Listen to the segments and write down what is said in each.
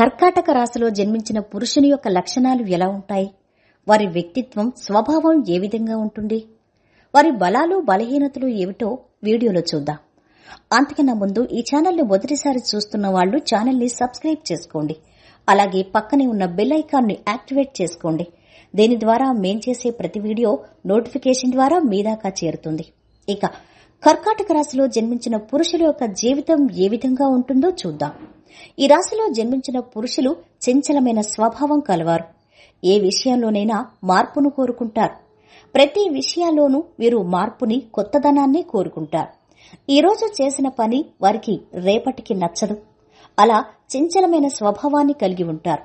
కర్కాటక రాశిలో జన్మించిన పురుషుని యొక్క లక్షణాలు ఎలా ఉంటాయి? వారి వ్యక్తిత్వం స్వభావం ఏ విధంగా ఉంటుంది? వారి బలాలు బలహీనతలు ఏమిటో వీడియోలో చూద్దాం. అంతకన్నా ముందు ఈ ఛానల్ని మొదటిసారి చూస్తున్న వాళ్ళు ఛానల్ని సబ్స్క్రైబ్ చేసుకోండి. అలాగే పక్కనే ఉన్న బెల్ ఐకాన్ని యాక్టివేట్ చేసుకోండి. దీని ద్వారా మేం చేసే ప్రతి వీడియో నోటిఫికేషన్ ద్వారా మీ దాకా చేరుతుంది. ఇక కర్కాటక రాశిలో జన్మించిన పురుషుల యొక్క జీవితం ఏ విధంగా ఉంటుందో చూద్దాం. ఈ రాశిలో జన్మించిన పురుషులు చంచలమైన స్వభావం కలవారు. ఏ విషయంలోనైనా మార్పును కోరుకుంటారు. ప్రతి విషయాల్లోనూ వీరు మార్పుని కొత్తదనాన్ని కోరుకుంటారు. ఈరోజు చేసిన పని వారికి రేపటికి నచ్చదు. అలా చంచలమైన స్వభావాన్ని కలిగి ఉంటారు.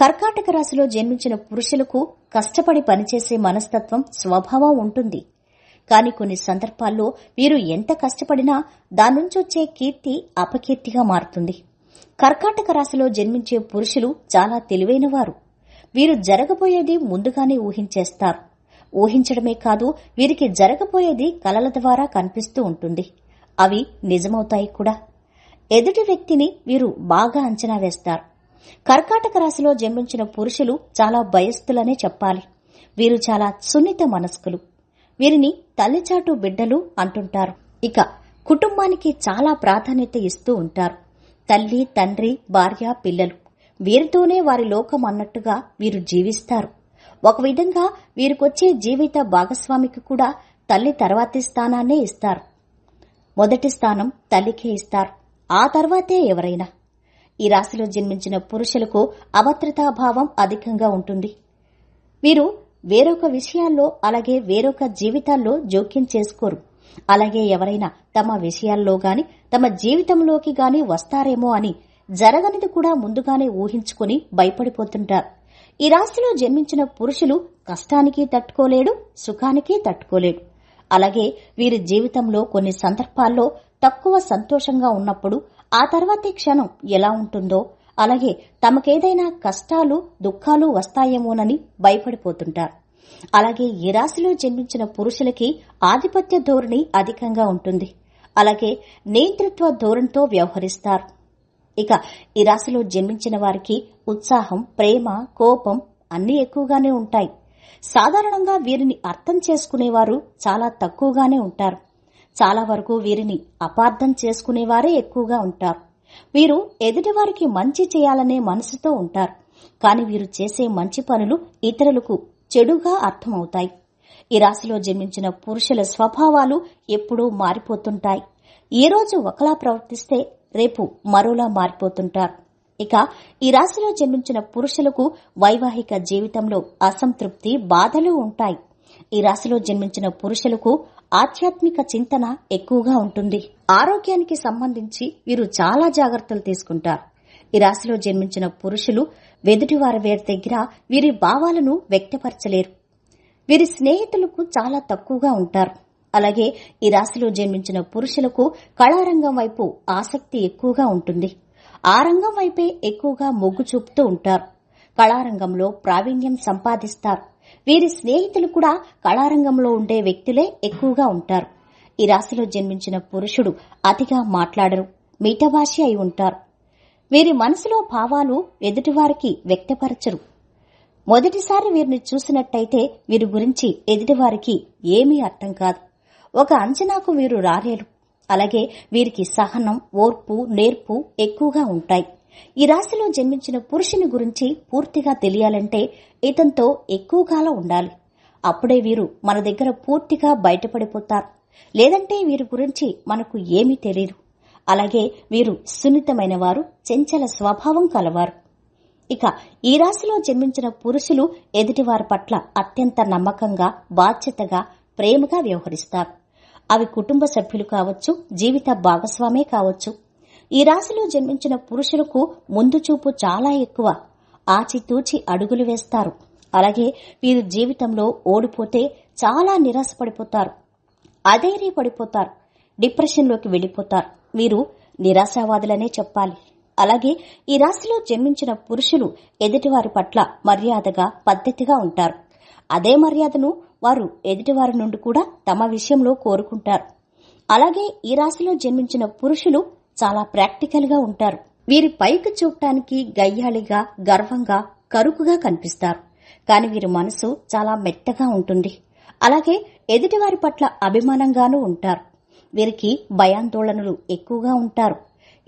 కర్కాటక రాశిలో జన్మించిన పురుషులకు కష్టపడి పనిచేసే మనస్తత్వం స్వభావం ఉంటుంది. కానీ కొన్ని సందర్భాల్లో వీరు ఎంత కష్టపడినా దాని నుంచి వచ్చే కీర్తి అపకీర్తిగా మారుతుంది. కర్కాటక రాశిలో జన్మించే పురుషులు చాలా తెలివైనవారు. వీరు జరగబోయేది ముందుగానే ఊహించేస్తారు. ఊహించడమే కాదు వీరికి జరగబోయేది కలల ద్వారా కనిపిస్తూ ఉంటుంది. అవి నిజమవుతాయి కూడా. ఎదుటి వ్యక్తిని వీరు బాగా అంచనా వేస్తారు. కర్కాటక రాశిలో జన్మించిన పురుషులు చాలా భయస్థులనే చెప్పాలి. వీరు చాలా సున్నిత మనస్కులు. వీరిని తల్లిచాటు బిడ్డలు అంటుంటారు. ఇక కుటుంబానికి చాలా ప్రాధాన్యత ఇస్తూ ఉంటారు. తల్లి తండ్రి భార్య పిల్లలు. వీరితోనే వారి లోకం అన్నట్టుగా వీరు జీవిస్తారు. ఒక విధంగా వీరికొచ్చే జీవిత భాగస్వామికి కూడా తల్లి తర్వాతి స్థానాన్నే ఇస్తారు. మొదటి స్థానం తల్లికే ఇస్తారు. ఆ తర్వాతే ఎవరైనా. ఈ రాశిలో జన్మించిన పురుషులకు అభద్రతాభావం అధికంగా ఉంటుంది. వీరు వేరొక విషయాల్లో అలాగే వేరొక జీవితాల్లో జోక్యం చేసుకోరు. అలాగే ఎవరైనా తమ విషయాల్లో గాని తమ జీవితంలోకి గాని వస్తారేమో అని జరగనిది కూడా ముందుగానే ఊహించుకుని భయపడిపోతుంటారు. ఈ రాశిలో జన్మించిన పురుషులు కష్టానికి తట్టుకోలేడు సుఖానికి తట్టుకోలేడు. అలాగే వీరి జీవితంలో కొన్ని సందర్భాల్లో తక్కువ సంతోషంగా ఉన్నప్పుడు ఆ తర్వాతి క్షణం ఎలా ఉంటుందో అలాగే తమకేదైనా కష్టాలు దుఃఖాలు వస్తాయేమోనని భయపడిపోతుంటారు. అలాగే ఈ రాశిలో జన్మించిన పురుషులకి ఆధిపత్య ధోరణి అధికంగా ఉంటుంది. అలాగే నేతృత్వ ధోరణితో వ్యవహరిస్తారు. ఇక ఈ రాశిలో జన్మించిన వారికి ఉత్సాహం ప్రేమ కోపం అన్నీ ఎక్కువగానే ఉంటాయి. సాధారణంగా వీరిని అర్థం చేసుకునేవారు చాలా తక్కువగానే ఉంటారు. చాలా వరకు వీరిని అపార్థం చేసుకునేవారే ఎక్కువగా ఉంటారు. వీరు ఎదుటివారికి మంచి చేయాలనే మనసుతో ఉంటారు. కాని వీరు చేసే మంచి పనులు ఇతరులకు చెడుగా అర్థమవుతాయి. ఈ రాశిలో జన్మించిన పురుషుల స్వభావాలు ఎప్పుడూ మారిపోతుంటాయి. ఈ రోజు ఒకలా ప్రవర్తిస్తే రేపు మరోలా మారిపోతుంటారు. ఇక ఈ రాశిలో జన్మించిన పురుషులకు వైవాహిక జీవితంలో అసంతృప్తి బాధలు ఉంటాయి. ఈ రాశిలో జన్మించిన పురుషులకు ఆధ్యాత్మిక చింతన ఎక్కువగా ఉంటుంది. ఆరోగ్యానికి సంబంధించి వీరు చాలా జాగ్రత్తలు తీసుకుంటారు. ఈ రాశిలో జన్మించిన పురుషులు వెదుటివారి వేరు దగ్గర వీరి భావాలను వ్యక్తపరచలేరు. వీరి స్నేహితులకు చాలా తక్కువగా ఉంటారు. అలాగే ఈ రాశిలో జన్మించిన పురుషులకు కళారంగం వైపు ఆసక్తి ఎక్కువగా ఉంటుంది. ఆ రంగం వైపే ఎక్కువగా మొగ్గు చూపుతూ ఉంటారు. కళారంగంలో ప్రావీణ్యం సంపాదిస్తారు. వీరి స్నేహితులు కూడా కళారంగంలో ఉండే వ్యక్తులే ఎక్కువగా ఉంటారు. ఈ రాశిలో జన్మించిన పురుషుడు అతిగా మాట్లాడరు మిఠభాష అయి ఉంటారు. వీరి మనసులో భావాలు ఎదుటివారికి వ్యక్తపరచరు. మొదటిసారి వీరిని చూసినట్టయితే వీరి గురించి ఎదుటివారికి ఏమీ అర్థం కాదు. ఒక అంచనాకు వీరు రాలేరు. అలాగే వీరికి సహనం ఓర్పు నేర్పు ఎక్కువగా ఉంటాయి. ఈ రాశిలో జన్మించిన పురుషుని గురించి పూర్తిగా తెలియాలంటే ఇతనితో ఎక్కువ కాలం ఉండాలి. అప్పుడే వీరు మన దగ్గర పూర్తిగా బయటపడిపోతారు. లేదంటే వీరి గురించి మనకు ఏమీ తెలియదు అలాగే వీరు సున్నితమైన వారు చెంచల స్వభావం కలవారు. ఇక ఈ రాశిలో జన్మించిన పురుషులు ఎదుటివారి పట్ల అత్యంత నమ్మకంగా బాధ్యతగా ప్రేమగా వ్యవహరిస్తారు. అవి కుటుంబ సభ్యులు కావచ్చు జీవిత భాగస్వామే కావచ్చు. ఈ రాశిలో జన్మించిన పురుషులకు ముందు చూపు చాలా ఎక్కువ. ఆచితూచి అడుగులు వేస్తారు. అలాగే వీరు జీవితంలో ఓడిపోతే చాలా నిరాశపడిపోతారు. అధైర్యపడిపోతారు డిప్రెషన్లోకి వెళ్ళిపోతారు వీరు నిరాశావాదులనే చెప్పాలి. అలాగే ఈ రాశిలో జన్మించిన పురుషులు ఎదుటివారి పట్ల మర్యాదగా పద్ధతిగా ఉంటారు. అదే మర్యాదను వారు ఎదుటివారి నుండి కూడా తమ విషయంలో కోరుకుంటారు. అలాగే ఈ రాశిలో జన్మించిన పురుషులు చాలా ప్రాక్టికల్గా ఉంటారు. వీరి పైకి చూడటానికి గయ్యాళిగా గర్వంగా కరుకుగా కనిపిస్తారు. కాని వీరి మనసు చాలా మెత్తగా ఉంటుంది. అలాగే ఎదుటివారి పట్ల అభిమానంగానూ ఉంటారు. వీరికి భయాందోళనలు ఎక్కువగా ఉంటారు.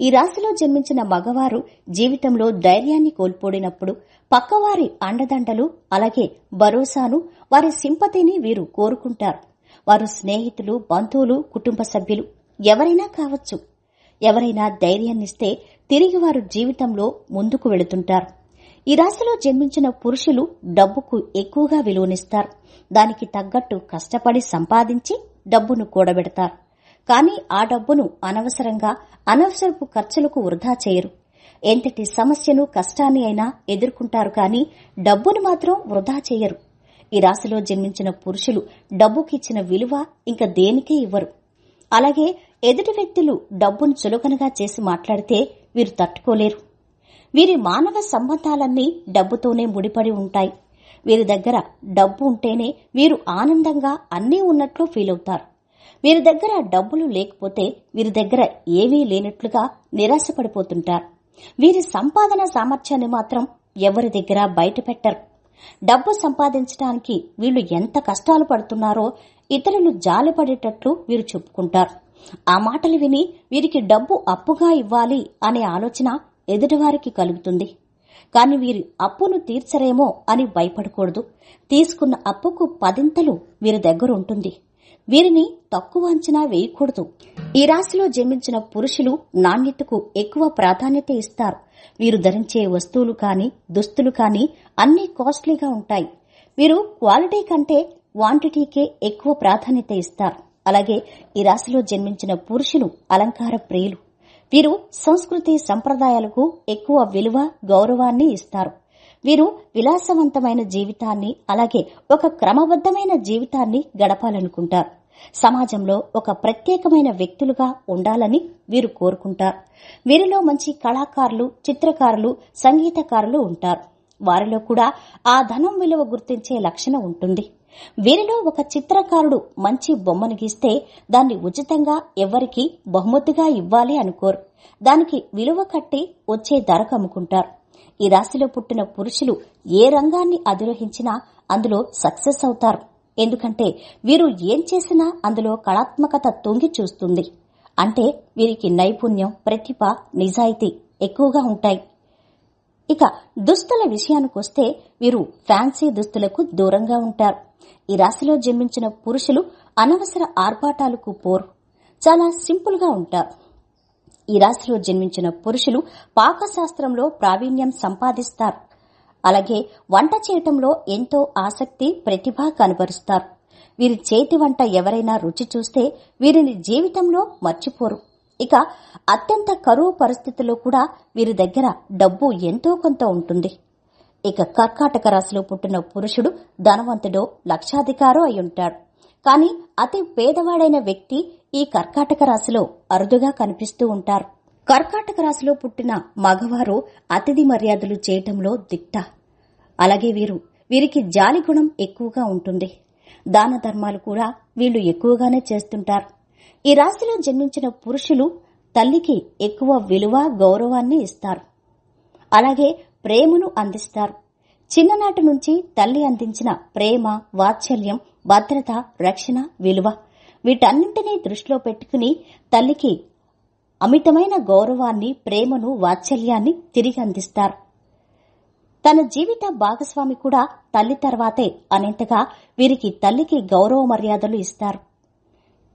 ఈ రాశిలో జన్మించిన మగవారు జీవితంలో ధైర్యాన్ని కోల్పోడినప్పుడు పక్కవారి అండదండలు అలాగే భరోసాను వారి సింపతిని వీరు కోరుకుంటారు. వారు స్నేహితులు బంధువులు కుటుంబ సభ్యులు ఎవరైనా కావచ్చు. ఎవరైనా ధైర్యాన్నిస్తే తిరిగి వారు జీవితంలో ముందుకు వెళుతుంటారు. ఈ రాశిలో జన్మించిన పురుషులు డబ్బుకు ఎక్కువగా విలువనిస్తారు. దానికి తగ్గట్టు కష్టపడి సంపాదించి డబ్బును కూడబెడతారు. కానీ ఆ డబ్బును అనవసరంగా అనవసరపు ఖర్చులకు వృధా చేయరు. ఎంతటి సమస్యను కష్టాన్ని అయినా ఎదుర్కొంటారు కానీ డబ్బును మాత్రం వృధా చేయరు. ఈ రాశిలో జన్మించిన పురుషులు డబ్బుకిచ్చిన విలువ ఇంకా దేనికే ఇవ్వరు. అలాగే ఎదుటి వ్యక్తులు డబ్బును చులకనగా చేసి మాట్లాడితే వీరు తట్టుకోలేరు. వీరి మానవ సంబంధాలన్నీ డబ్బుతోనే ముడిపడి ఉంటాయి. వీరి దగ్గర డబ్బు ఉంటేనే వీరు ఆనందంగా అన్నీ ఉన్నట్లు ఫీల్ అవుతారు. వీరి దగ్గర డబ్బులు లేకపోతే వీరి దగ్గర ఏమీ లేనట్లుగా నిరాశపడిపోతుంటారు. వీరి సంపాదన సామర్థ్యాన్ని మాత్రం ఎవరి దగ్గర బయట పెట్టరు డబ్బు సంపాదించడానికి వీళ్ళు ఎంత కష్టాలు పడుతున్నారో ఇతరులు జాలిపడేటట్లు వీరు చెప్పుకుంటారు. ఆ మాటలు విని వీరికి డబ్బు అప్పుగా ఇవ్వాలి అనే ఆలోచన ఎదుటివారికి కలుగుతుంది. కాని వీరి అప్పును తీర్చరేమో అని భయపడకూడదు. తీసుకున్న అప్పుకు పదింతలు వీరి దగ్గర ఉంటుంది వీరిని తక్కువ అంచనా వేయకూడదు. ఈ రాశిలో జన్మించిన పురుషులు నాణ్యతకు ఎక్కువ ప్రాధాన్యత ఇస్తారు. వీరు ధరించే వస్తువులు కాని దుస్తులు కాని అన్ని కాస్ట్లీగా ఉంటాయి. వీరు క్వాలిటీ కంటే క్వాంటిటీకే ఎక్కువ ప్రాధాన్యత ఇస్తారు. అలాగే ఈ రాశిలో జన్మించిన పురుషులు అలంకార ప్రియులు. వీరు సంస్కృతి సంప్రదాయాలకు ఎక్కువ విలువ గౌరవాన్ని ఇస్తారు. వీరు విలాసవంతమైన జీవితాన్ని అలాగే ఒక క్రమబద్దమైన జీవితాన్ని గడపాలనుకుంటారు. సమాజంలో ఒక ప్రత్యేకమైన వ్యక్తులుగా ఉండాలని వీరు కోరుకుంటారు. వీరిలో మంచి కళాకారులు చిత్రకారులు సంగీతకారులు ఉంటారు. వారిలో కూడా ఆ ధనం విలువ గుర్తించే లక్షణం ఉంటుంది. వీరిలో ఒక చిత్రకారుడు మంచి బొమ్మను గీస్తే దాన్ని ఉచితంగా ఎవరికి బహుమతిగా ఇవ్వాలి అనుకోరు. దానికి విలువ కట్టి వచ్చే ధరకు అమ్ముకుంటారు. ఈ రాశిలో పుట్టిన పురుషులు ఏ రంగాన్ని అధిరోహించినా అందులో సక్సెస్ అవుతారు. ఎందుకంటే వీరు ఏం చేసినా అందులో కళాత్మకత తొంగి చూస్తుంది. అంటే వీరికి నైపుణ్యం ప్రతిభ నిజాయితీ ఎక్కువగా ఉంటాయి. ఇక దుస్తుల విషయానికొస్తే వీరు ఫ్యాన్సీ దుస్తులకు దూరంగా ఉంటారు. ఈ రాశిలో జన్మించిన పురుషులు అనవసర ఆర్భాటాలకు పోరు. చాలా సింపుల్గా ఉంటారు. ఈ రాశిలో జన్మించిన పురుషులు పాకశాస్త్రంలో ప్రావీణ్యం సంపాదిస్తారు. అలాగే వంట చేయటంలో ఎంతో ఆసక్తి ప్రతిభ కనబరుస్తారు. వీరి చేతి వంట ఎవరైనా రుచి చూస్తే వీరిని జీవితంలో మర్చిపోరు. ఇక అత్యంత కరువు పరిస్థితుల్లో కూడా వీరి దగ్గర డబ్బు ఎంతో కొంత ఉంటుంది. ఇక కర్కాటక రాశిలో పుట్టిన పురుషుడు ధనవంతుడో లక్షాధికారో అయి ఉంటాడు. కానీ అతి పేదవాడైన వ్యక్తి ఈ కర్కాటక రాశిలో అరుదుగా కనిపిస్తూ ఉంటారు. కర్కాటక రాశిలో పుట్టిన మగవారు అతిథి మర్యాదలు చేయటంలో దిట్ట. అలాగే వీరు వీరికి జాలి గుణం ఎక్కువగా ఉంటుంది. దాన ధర్మాలు కూడా వీళ్ళు ఎక్కువగానే చేస్తుంటారు. ఈ రాశిలో జన్మించిన పురుషులు తల్లికి ఎక్కువ విలువ గౌరవాన్ని ఇస్తారు. అలాగే ప్రేమను అందిస్తారు. చిన్ననాటి నుంచి తల్లి అందించిన ప్రేమ వాత్సల్యం భద్రత రక్షణ విలువ వీటన్నింటినీ దృష్టిలో పెట్టుకుని తల్లికి అమితమైన గౌరవాన్ని ప్రేమను వాత్సల్యాన్ని తిరిగి అందిస్తారు. తన జీవిత భాగస్వామి కూడా తల్లి తర్వాతే అనేంతగా వీరికి తల్లికి గౌరవ మర్యాదలు ఇస్తారు.